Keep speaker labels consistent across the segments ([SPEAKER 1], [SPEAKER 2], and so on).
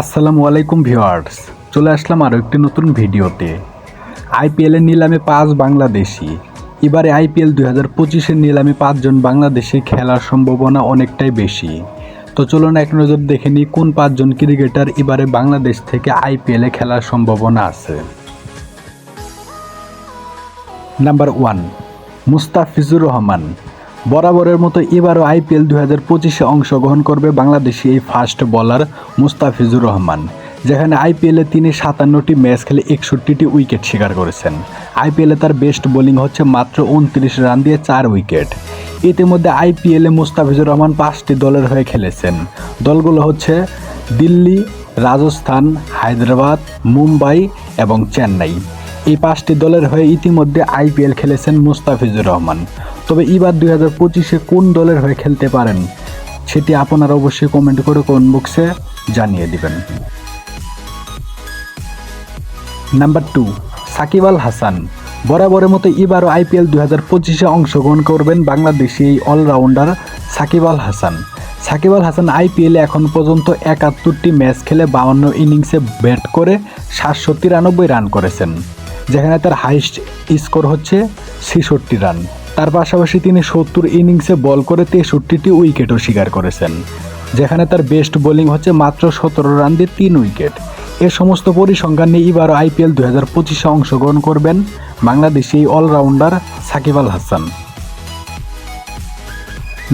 [SPEAKER 1] আসসালামু আলাইকুম ভিউয়ার্স। চলে আসলাম আরও একটি নতুন ভিডিওতে। আইপিএলের নিলামে পাঁচ বাংলাদেশি। এবারে আইপিএল দুই হাজার পঁচিশের নিলামে পাঁচজন বাংলাদেশি খেলার সম্ভাবনা অনেকটাই বেশি। তো চলুন এক নজর দেখে নিই কোন পাঁচজন ক্রিকেটার এবারে বাংলাদেশ থেকে আইপিএলে খেলার সম্ভাবনা আছে। Number one, Mustafizur Rahman. বরাবরের মতো এবারও আইপিএল দু হাজার পঁচিশে অংশগ্রহণ করবে বাংলাদেশি এই ফাস্ট বলার মুস্তাফিজুর রহমান, যেখানে আইপিএলে তিনি সাতান্নটি ম্যাচ খেলে একষট্টিটি উইকেট শিকার করেছেন। আইপিএলে তার বেস্ট বোলিং হচ্ছে মাত্র উনত্রিশ রান দিয়ে চার উইকেট। ইতিমধ্যে আইপিএলে মুস্তাফিজুর রহমান পাঁচটি দলের হয়ে খেলেছেন। দলগুলো হচ্ছে দিল্লি, রাজস্থান, হায়দ্রাবাদ, মুম্বাই এবং চেন্নাই। এই পাঁচটি দলের হয়ে ইতিমধ্যে আইপিএল খেলেছেন মুস্তাফিজুর রহমান। তবে এবার দুই হাজার পঁচিশে কোন দলের হয়ে খেলতে পারেন, সেটি আপনারা অবশ্যই কমেন্ট করে কমেন্ট বক্সে জানিয়ে দিবেন। Number two Shakib Al Hasan. বরাবরের মতো এবারও আইপিএল দুই হাজার পঁচিশে অংশগ্রহণ করবেন বাংলাদেশি এই অলরাউন্ডার সাকিব আল হাসান। সাকিব আল হাসান আইপিএলে এখন পর্যন্ত একাত্তরটি ম্যাচ খেলে বাউন্ন ইনিংসে ব্যাট করে সাতশো তিরানব্বই রান করেছেন, যেখানে তার হাইস্ট স্কোর হচ্ছে ছেষট্টি রান। তার পাশাপাশি তিনি সত্তর ইনিংসে বল করে তেষট্টিটি উইকেটও শিকার করেছেন, যেখানে তার বেস্ট বোলিং হচ্ছে মাত্র সতেরো রান দিয়ে তিন উইকেট। এ সমস্ত পরিসংখ্যান নিয়ে এবারও আইপিএল দু হাজার পঁচিশে অংশগ্রহণ করবেন Bangladeshi allrounder Shakib Al Hasan.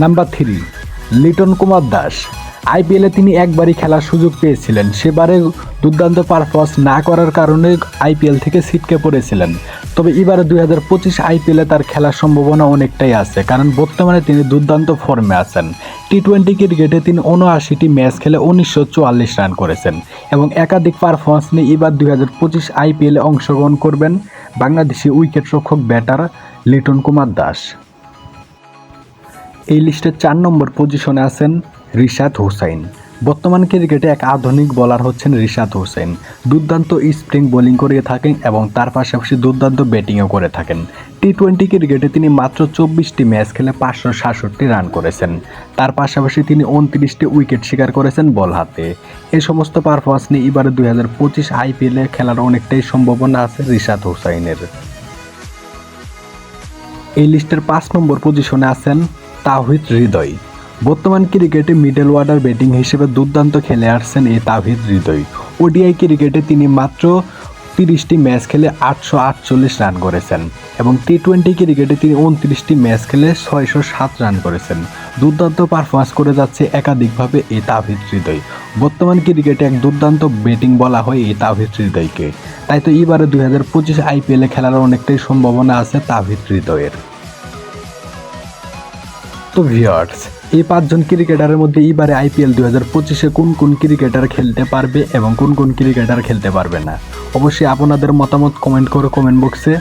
[SPEAKER 1] Number three, Liton Kumar Das. আইপিএলে তিনি একবারই খেলার সুযোগ পেয়েছিলেন। সেবারে দুর্দান্ত পারফরমেন্স না করার কারণে আইপিএল থেকে ছিটকে পড়েছিলেন। তবে এবারে দুই হাজার পঁচিশ আইপিএলে তার খেলার সম্ভাবনা অনেকটাই আছে, কারণ বর্তমানে তিনি দুর্দান্ত ফর্মে আছেন। টি টোয়েন্টি ক্রিকেটে তিনি উনআশিটি ম্যাচ খেলে উনিশশো চুয়াল্লিশ রান করেছেন এবং একাধিক পারফরমেন্স নিয়ে এবার দুই হাজার পঁচিশ আইপিএলে অংশগ্রহণ করবেন বাংলাদেশি উইকেট রক্ষক ব্যাটার লিটন কুমার দাস। এই লিস্টের চার নম্বর পজিশনে আছেন রিশাদ হুসাইন বর্তমান ক্রিকেটে এক আধুনিক বোলার হচ্ছেন রিশাদ হুসেন। দুর্দান্ত স্প্রিং বোলিং করে থাকেন এবং তার পাশাপাশি দুর্দান্ত ব্যাটিংও করে থাকেন। টি টোয়েন্টি ক্রিকেটে তিনি মাত্র চব্বিশটি ম্যাচ খেলে পাঁচশো সাতষট্টি রান করেছেন। তার পাশাপাশি তিনি উনত্রিশটি উইকেট শিকার করেছেন বল হাতে। এই সমস্ত পারফরমেন্স নিয়ে এবারে দুই হাজার পঁচিশ আইপিএলে খেলার অনেকটাই সম্ভাবনা আছে রিশাদ হুসাইনের এই লিস্টের পাঁচ নম্বর পজিশনে আছেন তাহিদ হৃদয়। বর্তমান ক্রিকেটে মিডল ওয়ার্ডার ব্যাটিং হিসেবে দুর্দান্ত খেলে আসছেন এই তাহিদ হৃদয়। ওডিআই ক্রিকেটে তিনি মাত্র তিরিশটি ম্যাচ খেলে আটশো আটচল্লিশ রান করেছেন এবং টি টোয়েন্টি ক্রিকেটে তিনি উনত্রিশটি ম্যাচ খেলে ছয়শো সাত রান করেছেন। দুর্দান্ত পারফরমেন্স করে যাচ্ছে একাধিকভাবে এই তাহিদ হৃদয়। বর্তমান ক্রিকেটে এক দুর্দান্ত ব্যাটিং বলা হয় এই তাহিদ হৃদয়কে। তাই তো এবারে দুই হাজার পঁচিশ আইপিএলে খেলার অনেকটাই সম্ভাবনা আছে তাহিদ হৃদয়ের। তো ভিউয়ার্স এই পাঁচজন ক্রিকেটারের মধ্যে এইবারে আইপিএল দু হাজার পঁচিশে কোন কোন ক্রিকেটার খেলতে পারবে এবং কোন কোন ক্রিকেটার খেলতে পারবে না? অবশ্যই আপনাদের মতামত কমেন্ট করে কমেন্ট বক্সে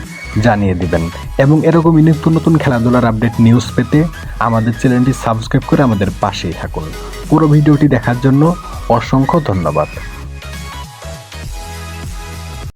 [SPEAKER 1] জানিয়ে দিবেন। এবং এরকমই নিত্য নতুন খেলাধুলার আপডেট নিউজ পেতে আমাদের চ্যানেলটি সাবস্ক্রাইব করে আমাদের পাশেই থাকুন। পুরো ভিডিওটি দেখার জন্য অসংখ্য ধন্যবাদ।